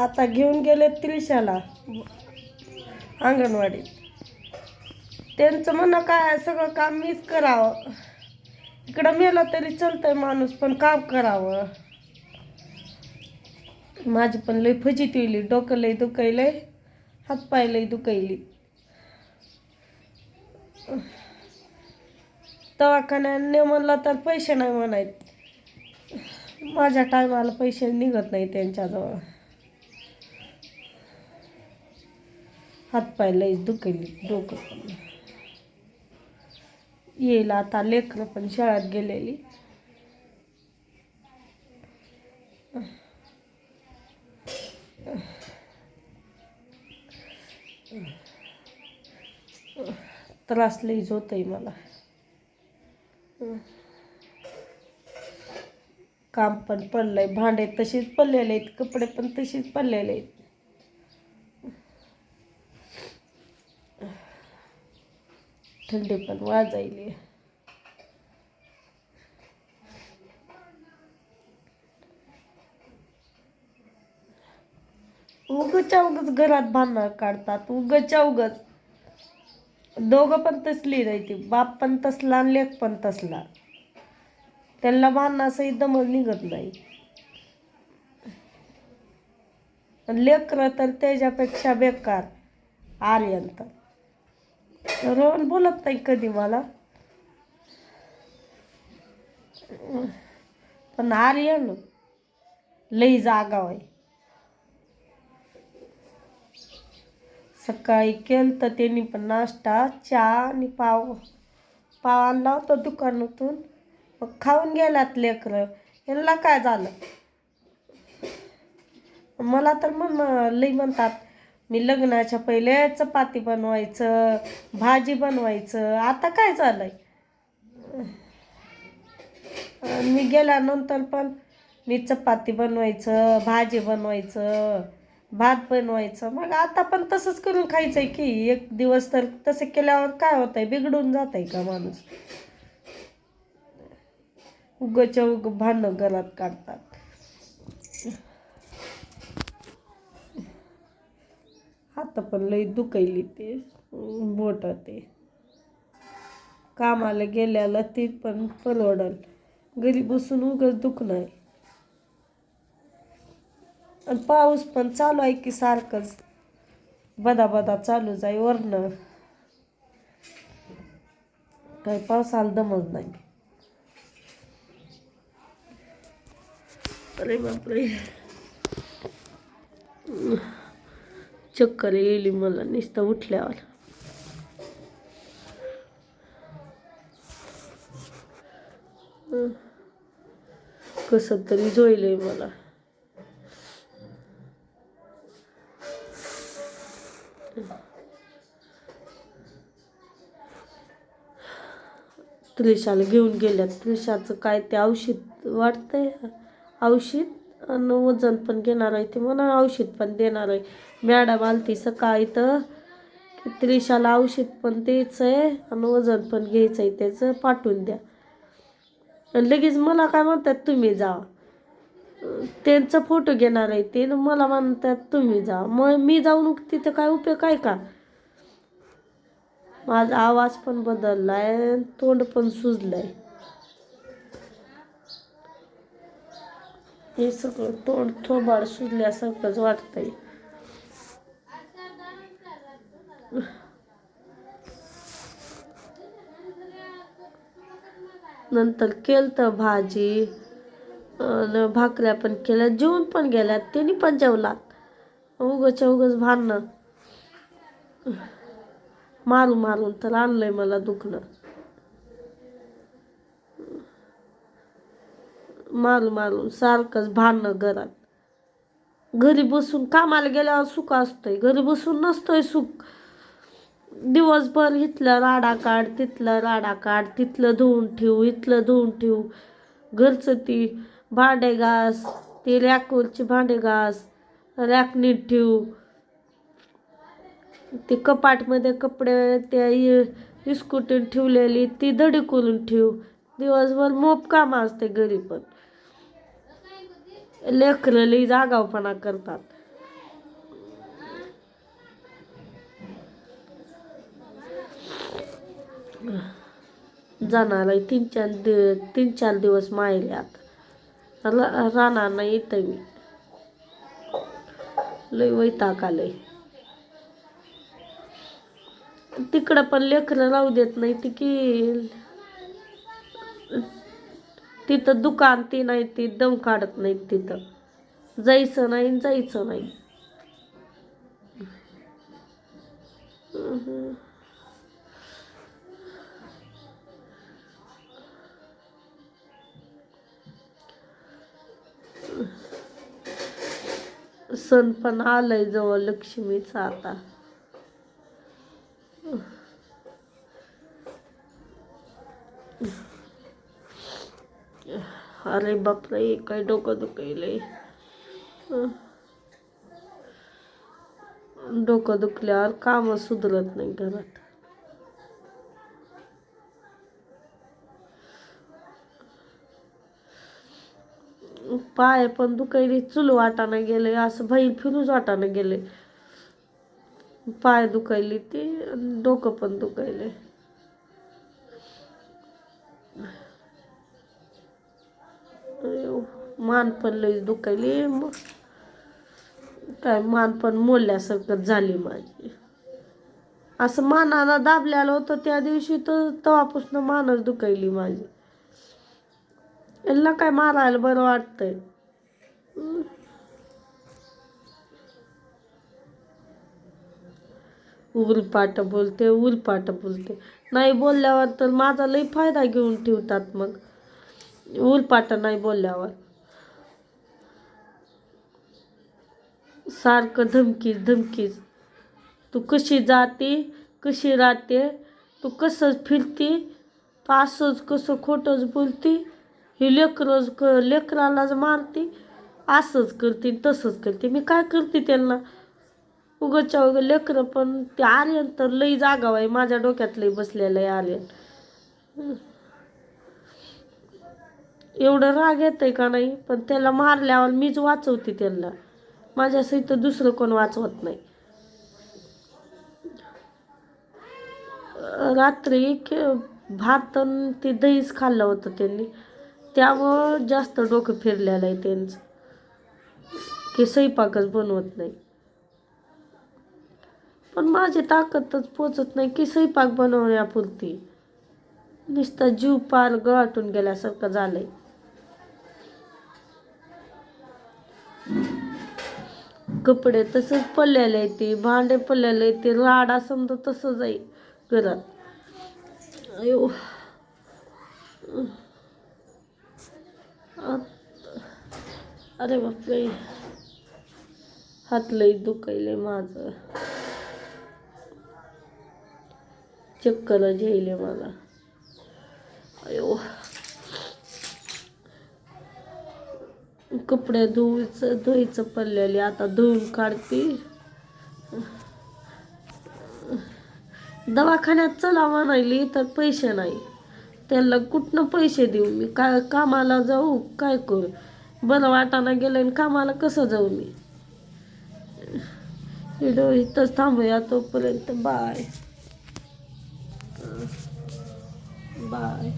आता घेऊन गेले त्रिशाला अंगणवाडीत. त्यांचं म्हणणं काय सगळं काम मीच करावं. इकडं मेलं तरी चालतंय माणूस पण काम करावं. माझी पण लई फजित होईली डोकं लई दुखायलंय हातपाय लई दुखायली. दवाखान्याने म्हणलं तर पैसे नाही म्हणायत. माझ्या टायमाला पैसे निघत नाही त्यांच्याजवळ. हातपाय लई दुखेल डोकं पण येईल आता लेकरं पण शाळेत गेलेली. त्रास लईच होतंय मला. काम पण पडलंय भांडे तशीच पडलेले आहेत कपडे पण तशीच पडलेले आहेत. थंडी पण वाजायली. उगच्या उगच घरात भांडणं काढतात उगच्या उगच दोघं पण तसली राहते ती बाप पण तसला आणि लेख पण तसला. त्यांना भांडणासही दमच निघत नाही. लेकर लेकरं तर त्याच्यापेक्षा बेकार आर्यंत रोहन बोलत नाही कधी मला. पण आर्यन लई जागा आहे. सकाळी केलं तर त्यांनी पण नाश्ता चहा आणि पाव पाव आणला होता दुकानातून. मग खाऊन गेलात लेकरं. यांना काय झालं? मला तर मग लई म्हणतात मी लग्नाच्या पहिले चपाती बनवायचं भाजी बनवायचं आता काय झालंय? आहे मी गेल्यानंतर पण मी चपाती बनवायचं भाजी बनवायचं भात बनवायचं. मग आता पण तसंच करून खायचं आहे की एक दिवस तर तसं केल्यावर काय होतंय? बिघडून जात आहे का माणूस? उगच्या उग भांडण घरात काढतात. आता पण लई दुखायली ते बोट ते. कामाला गेल्याला ती पण परवडल. घरी बसून उगच दुखणार आणि पाऊस पण चालू आहे की सारखंच. बदा बदा चालूच आहे वरनं. काही पावसाला दमज नाही. अरे बापरे. चक्कर येईल मला नुसतं उठल्यावर. कसं तरी जोईलंय मला. त्रिशाला घेऊन गेल्या त्रिशाचं काय ते औषध वाटतंय औषध? आणि वजन पण घेणार आहे ते म्हणा औषध पण देणार आहे. मॅडम आलती सकाळी तर त्रिशाला औषध पण द्यायचं आहे आणि वजन पण घ्यायचं आहे त्याचं पाठवून द्या. आणि लगेच मला काय म्हणतात तुम्ही जा. त्यांचा फोटो घेणार आहे ते मला म्हणतात तुम्ही जा. मग मी जाऊन तिथं काय उपयोग आहे का? माझा आवाज पण बदललाय तोंड पण सुजलंय. हे सगळं तोंड थोबाड सुजल्यासारखंच वाटतंय. नंतर केलं भाजी अन भाकऱ्या पण केल्या जेवून पण गेल्यात त्यांनी पण जेवलात उगच्या उगच भांडणं. मारून मारून तर आणलंय मला दुखणं. मारून मारून सारखंच भांडणं घरात. घरी बसून कामाला गेल्यावर सुख असतंय. घरी बसून नसतंय सुख. दिवसभर इथलं राडा काढ तिथलं राडा काढ तिथलं धुवून ठेवू इथलं धुवून ठेवू. घरचं ती भांडे घास ती रॅकवरची भांडे घास रॅक नीट ठेवू. ते कपाटमध्ये कपडे त्या इस्कुटीन ठेवलेली ती दडी करून ठेवू. दिवसभर मोप काम असते घरी पण. लेकरं लई जागावपणा करतात. जाणार आहे तीन चार दि तीन चार दिवस मायले आता. राहणार नाही येतं मी. लय वैताग आलंय. तिकडं पण लेकरं राहू देत नाही ती की तिथं दुकान ती नाही ती दम काढत नाहीत तिथं. जायचं नाही जायचं नाही. सण पण आलाय जवळ लक्ष्मीचा आता. अरे बापरे काय डोकं दुखायलंय. डोकं दुखल्यावर कामं सुधरत नाही घरात. पाय पण दुखायले चुल वाटानं गेले असं बैल फिरूच वाटानं गेले. पाय दुखायली ते डोकं पण दुखायले. मान पण लई दुखायली. मग काय मान पण मोडल्यासारखं झाली माझी. असं मानाला दाबलेलं होतं त्या दिवशी तर तेव्हापासून मानच दुखायली माझी. यांना काय मारायला बरं वाटतंय? उलपाट बोलते उलपाट बोलते. नाही बोलल्यावर तर माझा लई फायदा घेऊन ठेवतात मग. उलपाट नाही बोलल्यावर. सारखं धमकीच धमकीच तू कशी जाते कशी राहते तू कसं फिरते तू असंच कसं खोटंच बोलते? ही लेकरं क लेकरालाच मारते असंच करते तसंच करते. मी काय करते त्यांना? उगच्या उगं लेकरं पण ते आर्यन तर लई जागाव आहे माझ्या डोक्यात लई बसलेलं आहे आर्यन एवढं राग येतंय का नाही? पण त्याला मारल्यावर मीच वाचवते त्यांना. माझ्यासहित दुसरं कोण वाचवत नाही. रात्री भात ते दहीच खाल्लं होतं त्यांनी. त्यामुळं जास्त डोकं फिरलेलं आहे त्यांचं. की स्वयंपाकच बनवत नाही. पण माझी ताकदच पोचत नाही की स्वयंपाक बनवण्यापुरती. नुसता जीव पार गळाटून गेल्यासारखं झालंय. कपडे तसंच पडलेले आहे ते भांडे पडलेले आहे ते राडा समजा तसंच आहे घरात. अयो. अरे बापरे. हात लई दुखायले माझं. चक्कर झेले मला. अयो. कपडे धुवायचं धुवायचं पडलेले. आता धुवून काढते. दवाखान्यात चला म्हणायली तर पैसे नाही. त्याला कुठनं पैसे देऊ? मी काय कामाला जाऊ? काय करू? बरं वाटाणा गेलं आणि कामाला कसं जाऊ मी? व्हिडिओ इथंच थांबूया तोपर्यंत बाय. बाय.